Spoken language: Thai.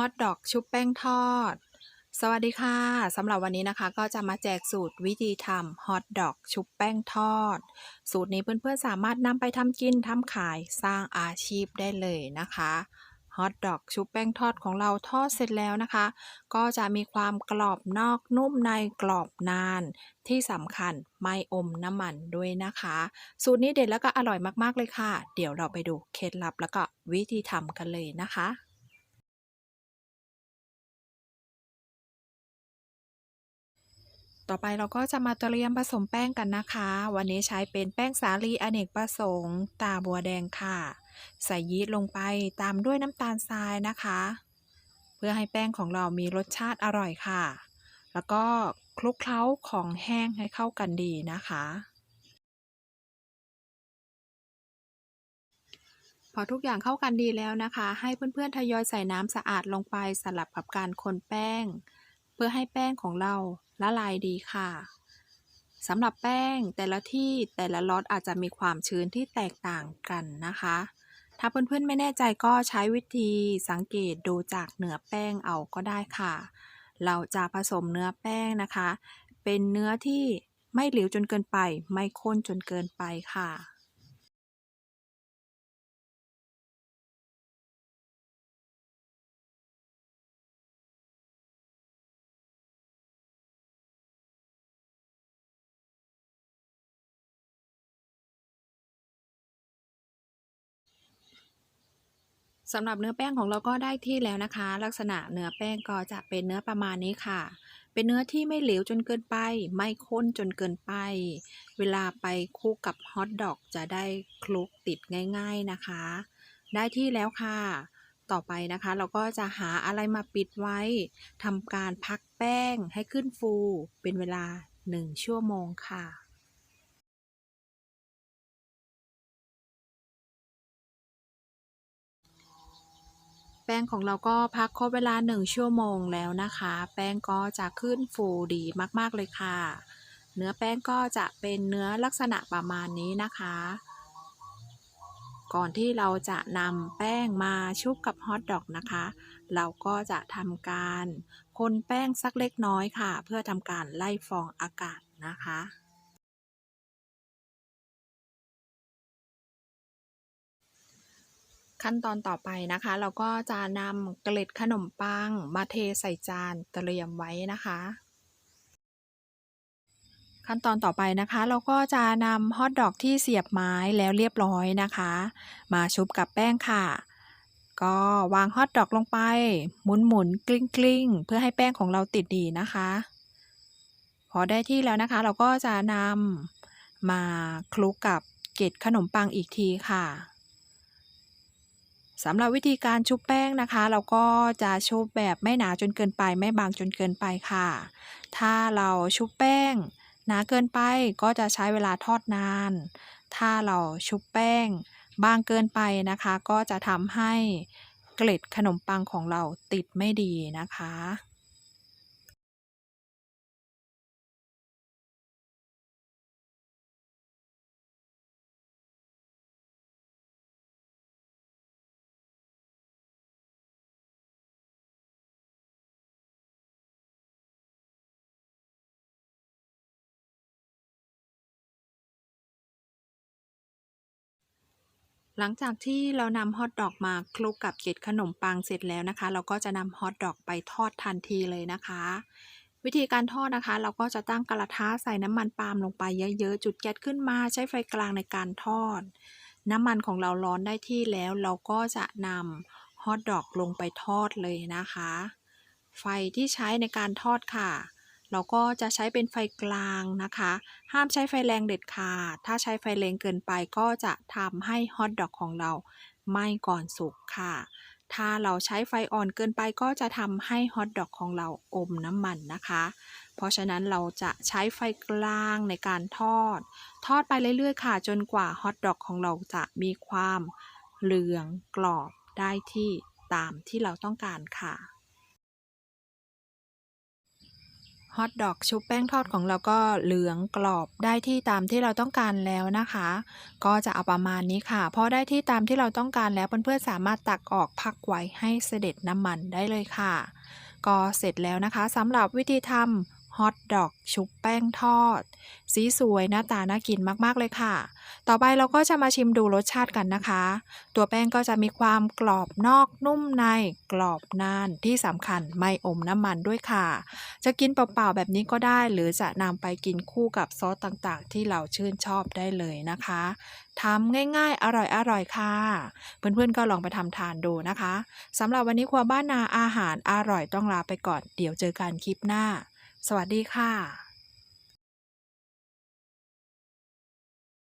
ฮอทดอกชุบแป้งทอด สวัสดีค่ะสำหรับวันนี้นะคะ ก็จะมาแจกสูตรวิธีทำฮอทดอกชุบแป้งทอด สูตรนี้เพื่อนๆสามารถนำไปทำกินทำขายสร้างอาชีพได้เลยนะคะฮอทดอกชุบแป้งทอดของเราทอดเสร็จแล้วนะคะ ก็จะมีความกรอบนอกนุ่มในกรอบนาน ที่สำคัญไม่อมน้ำมันด้วยนะคะ สูตรนี้เด็ดแล้วก็อร่อยมากๆเลยค่ะ เดี๋ยวเราไปดูเคล็ดลับแล้วก็วิธีทำกันเลยนะคะ ต่อไปเราก็จะมาเตรียมผสมแป้งกันนะคะ วันนี้ใช้เป็นแป้งสาลีอเนกประสงค์ ตาบัวแดงค่ะ ใส่ยีสต์ลงไปตามด้วยน้ำตาลทรายนะคะ เพื่อให้แป้งของเรามีรสชาติอร่อยค่ะ แล้วก็คลุกเคล้าของแห้งให้เข้ากันดีนะคะ พอทุกอย่างเข้ากันดีแล้วนะคะ ให้เพื่อนๆทยอยใส่น้ำสะอาดลงไปสลับกับการคนแป้ง พื่อให้แป้งของเราละลายดีค่ะสำหรับแป้งแต่ละที่แต่ละล็อตอาจจะมีความชื้นที่แตกต่างกันนะคะ ถ้าเพื่อนๆไม่แน่ใจก็ใช้วิธีสังเกตดูจากเนื้อแป้งเอาก็ได้ค่ะ เราจะผสมเนื้อแป้งนะคะ เป็นเนื้อที่ไม่เหลวจนเกินไป ไม่ข้นจนเกินไปค่ะ สำหรับเนื้อแป้งของเราก็ได้ที่แล้วนะคะ ลักษณะเนื้อแป้งก็จะเป็นเนื้อประมาณนี้ค่ะ เป็นเนื้อที่ไม่เหลวจนเกินไป ไม่ข้นจนเกินไป เวลาไปคู่กับฮอทดอกจะได้คลุกติดง่าย ๆนะคะ ได้ที่แล้วค่ะ ต่อไปนะคะ เราก็จะหาอะไรมาปิดไว้ทำการพักแป้งให้ขึ้นฟู เป็นเวลา 1 ชั่วโมงค่ะ แป้งของเราก็พักครบเวลา 1 ชั่วโมงแล้วนะคะ แป้งก็จะขึ้นฟูดีมากๆเลยค่ะ เนื้อแป้งก็จะเป็นเนื้อลักษณะประมาณนี้นะคะ ก่อนที่เราจะนำแป้งมาชุบกับฮอทดอกนะคะ เราก็จะทำการคนแป้งสักเล็กน้อยค่ะ เพื่อทำการไล่ฟองอากาศนะคะ ขั้นตอนต่อไปนะคะ เราก็จะนำเกล็ดขนมปัง มาเทใส่จานเตรียมไว้นะคะ ขั้นตอนต่อไปนะคะ เราก็จะนำฮอทดอกที่เสียบไม้แล้วเรียบร้อยนะคะ มาชุบกับแป้งค่ะ ก็วางฮอทดอกลงไปหมุนหมุนกลิ้งกลิ้งเพื่อให้แป้งของเราติดดีนะคะ พอได้ที่แล้วนะคะ เราก็จะนำมาคลุกกับเกล็ดขนมปังอีกทีค่ะ สำหรับวิธีการชุบแป้งนะคะ เราก็จะชุบแบบไม่หนาจนเกินไป ไม่บางจนเกินไปค่ะ ถ้าเราชุบแป้ง หนาเกินไปก็จะใช้เวลาทอดนาน ถ้าเราชุบแป้ง บางเกินไปนะคะ ก็จะทำให้เกล็ดขนมปังของเราติดไม่ดีนะคะ หลังจากที่เรานำฮอทดอกมาคลุกกับเกล็ดขนมปังเสร็จแล้วนะคะ เราก็จะนำฮอทดอกไปทอดทันทีเลยนะคะ วิธีการทอดนะคะ เราก็จะตั้งกระทะใส่น้ำมันปาล์มลงไปเยอะๆ จุดแก๊สขึ้นมาใช้ไฟกลางในการทอด น้ำมันของเราร้อนได้ที่แล้ว เราก็จะนำฮอทดอกลงไปทอดเลยนะคะ ไฟที่ใช้ในการทอดค่ะ เราก็จะใช้เป็นไฟกลางนะคะ ห้ามใช้ไฟแรงเด็ดขาด ถ้าใช้ไฟแรงเกินไปก็จะทำให้ฮอทดอกของเราไหม้ก่อนสุกค่ะ ถ้าเราใช้ไฟอ่อนเกินไปก็จะทำให้ฮอทดอกของเราอมน้ำมันนะคะ เพราะฉะนั้นเราจะใช้ไฟกลางในการทอด ทอดไปเรื่อยๆค่ะ จนกว่าฮอทดอกของเราจะมีความเหลืองกรอบได้ที่ตามที่เราต้องการค่ะ ฮอทดอกชุบแป้งทอดของเราก็เหลืองกรอบได้ที่ตามที่เราต้องการแล้วนะคะ ก็จะเอาประมาณนี้ค่ะพอได้ที่ตามที่เราต้องการแล้วเพื่อนๆสามารถตักออกพักไว้ให้เสด็จน้ำมันได้เลยค่ะ ก็เสร็จแล้วนะคะสำหรับวิธีทำ ฮอทดอกชุบแป้งทอด สีสวยหน้าตาน่ากินมากๆเลยค่ะ ต่อไปเราก็จะมาชิมดูรสชาติกันนะคะ ตัวแป้งก็จะมีความกรอบนอกนุ่มในกรอบนานที่สำคัญไม่อมน้ำมันด้วยค่ะ จะกินเปล่าๆแบบนี้ก็ได้ หรือจะนำไปกินคู่กับซอสต่างๆ ที่เราชื่นชอบได้เลยนะคะทำง่ายๆ อร่อยๆค่ะ เพื่อนๆก็ลองไปทำทานดูนะคะสำหรับวันนี้ครัวบ้านนาอาหารอร่อยต้องลาไปก่อน เดี๋ยวเจอกันคลิปหน้า สวัสดีค่ะ